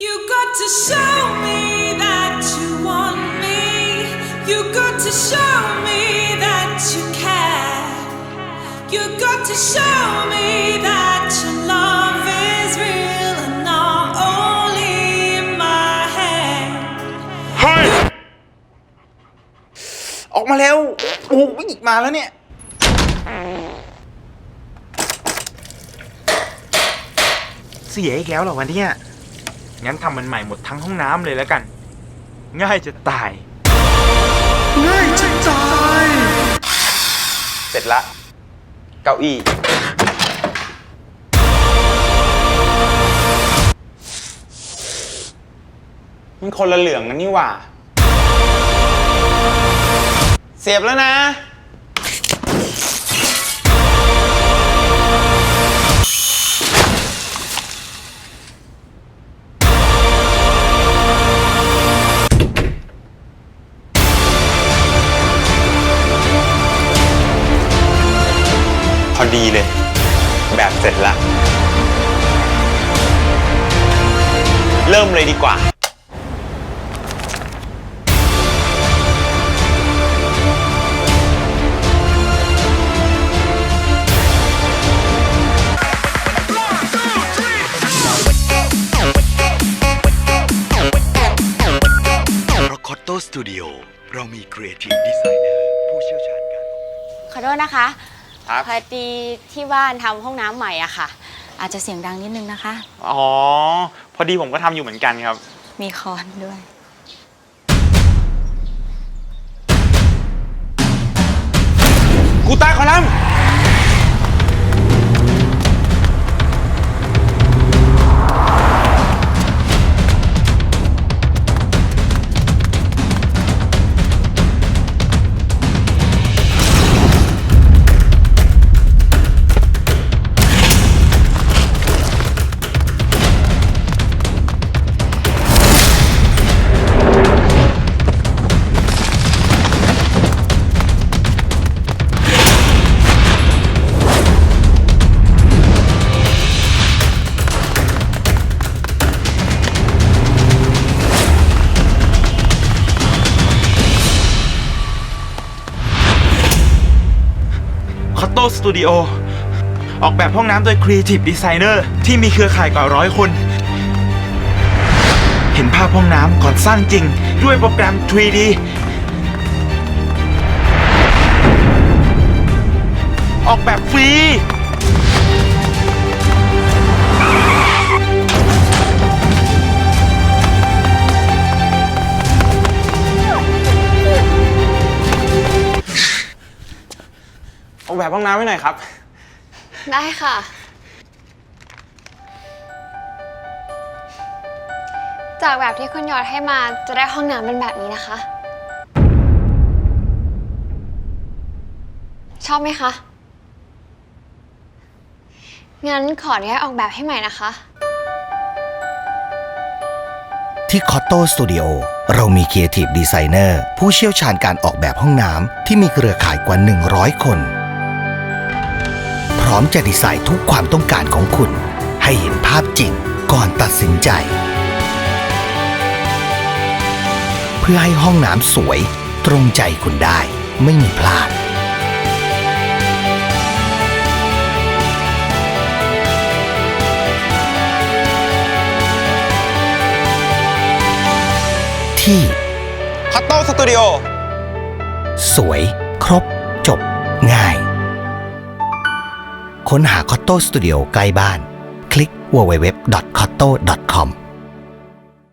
You got to show me that you want me. You got to show me that you care. You got to show me that your love is real and not only in my head. เฮ้ยออกมาแล้ว โอ้โหมาแล้วเนี่ย เสียอีกแล้วเหรอวันนี้ งั้นทำมันใหม่หมดทั้งห้องน้ำเลยแล้วกัน ง่ายจะตาย ง่ายจะตาย เสร็จละ เก้าอี้ มันคนละเหลืองกันนี่หว่า เสียบแล้วนะ อดีเลย แบบเสร็จละ เริ่มเลยดีกว่า เพราะคอตโตสตูดิโอเรามีครีเอทีฟดีไซเนอร์ผู้เชี่ยวชาญการ ขอโทษนะคะ ครับ พอดีที่บ้านทำห้องน้ำใหม่อะค่ะ อาจจะเสียงดังนิดนึงนะคะ อ๋อ พอดีผมก็ทำอยู่เหมือนกันครับ มีคอนด้วย กูตาคอลัมน์ คอตโตสตูดิโอออกแบบห้องน้ำโดย Creative Designer ที่มีเครือข่ายกว่าร้อยคน เห็นภาพห้องน้ำก่อนสร้างจริง ด้วยโปรแกรม 3D ออกแบบฟรี ออกแบบห้องน้ำให้หน่อยครับ ได้ค่ะ จากแบบที่คุณยอดให้มาจะได้ห้องน้ำเป็นแบบนี้นะคะ ชอบไหมคะ งั้นขออนุญาตออกแบบให้ใหม่นะคะ ที่ c o t t o Studio เรามี Creative Designer ผู้เชี่ยวชาญการออกแบบห้องน้ำที่มีเครือข่ายกว่า 100 คนพ ร้อมจะดีไซน์ทุกความต้องการของคุณ ให้เห็นภาพจริงก่อนตัดสินใจ เพื่อให้ห้องน้ำสวยตรงใจคุณได้ไม่มีพลาด ที่คอตโตสตูดิโอ สวยครบจบง่าย ค้นหา c o t t o Studio ใกล้บ้าน คลิก www.cotto.com